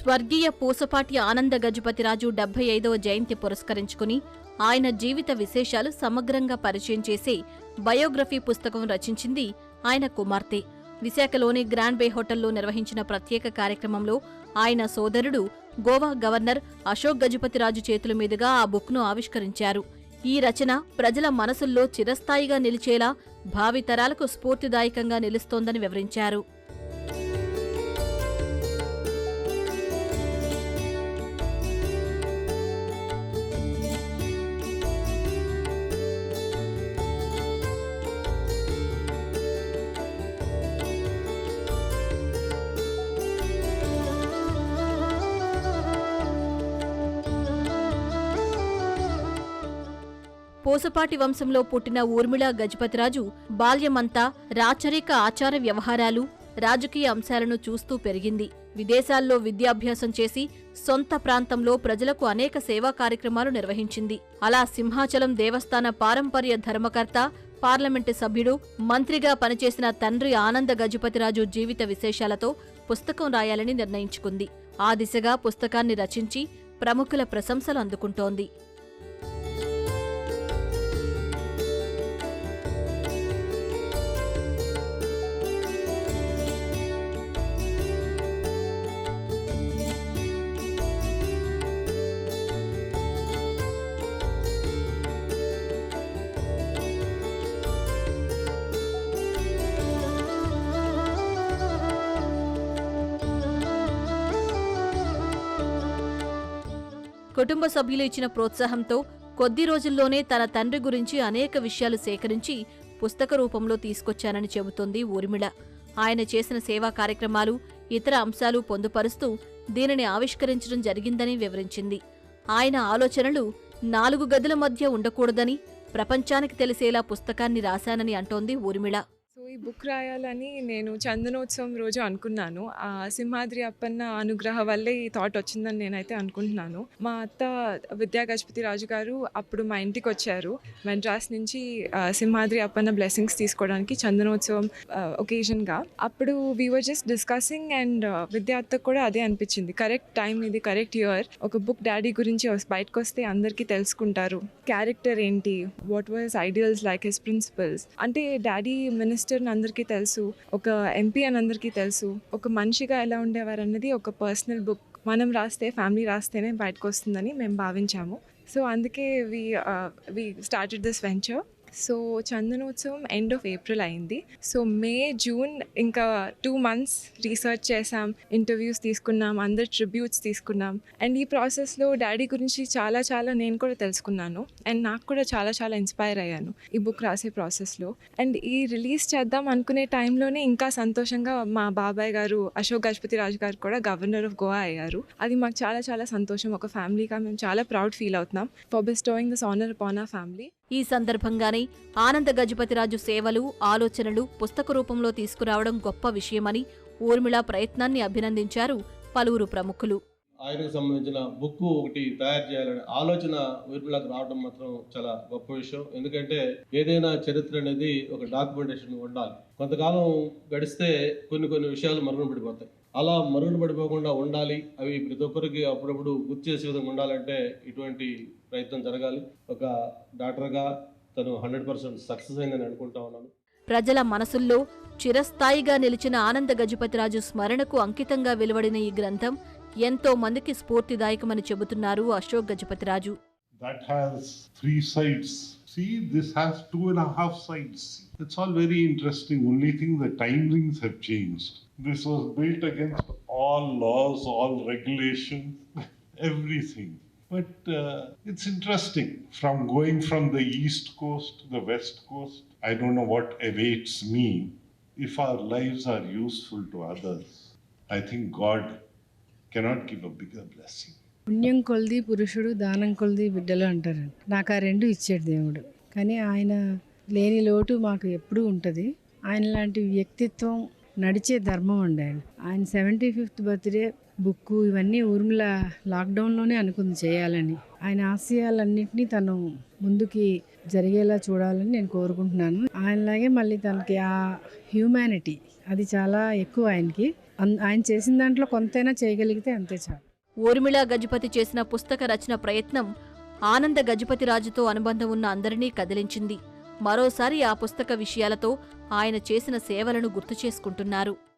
స్వర్గీయ పూసపాటి ఆనంద గజపతిరాజు డెబ్బై ఐదవ జయంతి పురస్కరించుకుని ఆయన జీవిత విశేషాలు సమగ్రంగా పరిచయం చేసే బయోగ్రఫీ పుస్తకం రచించింది ఆయన కుమార్తె. విశాఖలోని గ్రాండ్ బే హోటల్లో నిర్వహించిన ప్రత్యేక కార్యక్రమంలో ఆయన సోదరుడు గోవా గవర్నర్ అశోక్ గజపతిరాజు చేతుల మీదుగా ఆ బుక్ను ఆవిష్కరించారు. ఈ రచన ప్రజల మనసుల్లో చిరస్థాయిగా నిలిచేలా భావితరాలకు స్ఫూర్తిదాయకంగా నిలుస్తోందని వివరించారు. పూసపాటి వంశంలో పుట్టిన ఊర్మిళ గజపతిరాజు బాల్యమంతా రాచరిక ఆచార వ్యవహారాలు రాజకీయ అంశాలను చూస్తూ పెరిగింది. విదేశాల్లో విద్యాభ్యాసం చేసి సొంత ప్రాంతంలో ప్రజలకు అనేక సేవా కార్యక్రమాలు నిర్వహించింది. అలా సింహాచలం దేవస్థాన పారంపర్య ధర్మకర్త పార్లమెంటు సభ్యుడు మంత్రిగా పనిచేసిన తండ్రి ఆనంద గజపతిరాజు జీవిత విశేషాలతో పుస్తకం రాయాలని నిర్ణయించుకుంది. ఆ దిశగా పుస్తకాన్ని రచించి ప్రముఖుల ప్రశంసలు అందుకుంటోంది. కుటుంబ సభ్యులు ఇచ్చిన ప్రోత్సాహంతో కొద్ది రోజుల్లోనే తన తండ్రి గురించి అనేక విషయాలు సేకరించి పుస్తక రూపంలో తీసుకొచ్చానని చెబుతోంది ఊర్మిళ. ఆయన చేసిన సేవా కార్యక్రమాలు ఇతర అంశాలు పొందుపరుస్తూ దీనిని ఆవిష్కరించడం జరిగిందని వివరించింది. ఆయన ఆలోచనలు నాలుగు గదుల మధ్య ఉండకూడదని ప్రపంచానికి తెలిసేలా పుస్తకాన్ని రాశానని అంటోంది ఊర్మిళ. ఈ బుక్ రాయాలని నేను చందనోత్సవం రోజు అనుకున్నాను. ఆ సింహాద్రి అప్పన్న అనుగ్రహ వల్లే ఈ థాట్ వచ్చిందని నేనైతే అనుకుంటున్నాను. మా అత్త విద్యా గజపతి రాజు గారు అప్పుడు మా ఇంటికి వచ్చారు. మెడ్రాస్ నుంచి సింహాద్రి అప్పన్న బ్లెస్సింగ్స్ తీసుకోవడానికి చందనోత్సవం ఒకేజన్గా అప్పుడు we were just discussing and Vidya అత్తకు కూడా అదే అనిపించింది. కరెక్ట్ టైం ఇది కరెక్ట్ ఇయర్ ఒక బుక్ డాడీ గురించి బయటకు వస్తే అందరికీ తెలుసుకుంటారు. క్యారెక్టర్ ఏంటి? What was ideals like his principles అంటే డాడీ మినిస్టర్ అందరికీ తెలుసు ఒక ఎంపీ అని అందరికీ తెలుసు ఒక మనిషిగా ఎలా ఉండేవారు అన్నది ఒక పర్సనల్ బుక్ మనం రాస్తే ఫ్యామిలీ రాస్తేనే బయటకు వస్తుందని మేము భావించాము. సో అందుకే we we started this venture so Chandanotsavam end of April అయింది. సో మే జూన్ ఇంకా టూ మంత్స్ రీసెర్చ్ చేసాం ఇంటర్వ్యూస్ తీసుకున్నాం అందరి ట్రిబ్యూట్స్ తీసుకున్నాం. అండ్ ఈ ప్రాసెస్లో డాడీ గురించి చాలా చాలా నేను కూడా తెలుసుకున్నాను. అండ్ నాకు కూడా చాలా చాలా ఇన్స్పైర్ అయ్యాను ఈ బుక్ రాసే ప్రాసెస్లో అండ్ ఈ రిలీజ్ చేద్దాం అనుకునే టైంలోనే ఇంకా సంతోషంగా మా బాబాయ్ గారు అశోక్ గజపతి రాజు గారు కూడా గవర్నర్ ఆఫ్ గోవా అయ్యారు. అది మాకు చాలా చాలా సంతోషం. ఒక ఫ్యామిలీగా మేము చాలా ప్రౌడ్ ఫీల్ అవుతున్నాం. For bestowing this honour upon ఆ ఫ్యామిలీ ఈ సందర్భంగానే ఆనంద గజపతిరాజు సేవలు ఆలోచనలు పుస్తక రూపంలో తీసుకురావడం గొప్ప విషయమని ఊర్మిళ ప్రయత్నాన్ని అభినందించారు పలువురు ప్రముఖులు. ఆయనకు సంబంధించిన బుక్ ఒకటి తయారు చేయాలనే ఆలోచన ఊర్మిళకు రావడం మాత్రం చాలా గొప్ప విషయం. ఎందుకంటే ఏదైనా చరిత్ర అనేది ఒక డాక్యుమెంటేషన్ ఉండాలి. కొంతకాలం గడిస్తే కొన్ని కొన్ని విషయాలు మరుగున పడిపోతాయి. అలా మరుగున పడిపోకుండా ఉండాలి. అవి ప్రతి ఒక్కరికి అప్పుడప్పుడు గుర్తు చేసే విధంగా ఉండాలంటే ఇటువంటి ప్రయత్నం జరగాలి. ఒక డాక్టర్గా తను హండ్రెడ్ పర్సెంట్ సక్సెస్ అయిందని అనుకుంటా ఉన్నాను. ప్రజల మనసుల్లో చిరస్థాయిగా నిలిచిన ఆనంద గజపతిరాజు స్మరణకు అంకితంగా వెలువడిన ఈ గ్రంథం ఎంతో మందికి స్ఫూర్తిదాయకమని చెబుతున్నారు Ashok Gajapathiraju that has three sides. See, this has two and a half sides. It's all very interesting. Only thing the timings have changed. This was built against all laws, all regulations, everything. But uh, it's interesting. From going from the east coast to the west coast, I don't know what awaits me if our lives are useful to others. I think God cannot give a bigger blessing. పుణ్యం కొలిది పురుషుడు దానం కొలిది బిడ్డలు అంటారు. నాకు ఆ రెండు ఇచ్చాడు దేవుడు. కానీ ఆయన లేని లోటు మాకు ఎప్పుడూ ఉంటుంది. ఆయన లాంటి వ్యక్తిత్వం నడిచే ధర్మం అండి ఆయన. ఆయన సెవెంటీ ఫిఫ్త్ బర్త్డే బుక్ ఇవన్నీ ఊర్మిళ లాక్డౌన్లోనే అనుకుంది చేయాలని. ఆయన ఆశయాలన్నింటినీ తను ముందుకి జరిగేలా చూడాలని నేను కోరుకుంటున్నాను. ఆయనలాగే మళ్ళీ తనకి ఆ హ్యూమానిటీ అది చాలా ఎక్కువ ఆయనకి. అన్- ఆయన చేసిన దాంట్లో కొంతైనా చేయగలిగితే అంతే చాలు. ఊర్మిళ గజపతి చేసిన పుస్తక రచన ప్రయత్నం ఆనంద గజపతిరాజుతో అనుబంధం ఉన్న అందరినీ కదిలించింది. మరోసారి ఆ పుస్తక విషయాలతో ఆయన చేసిన సేవలను గుర్తు చేసుకుంటున్నారు.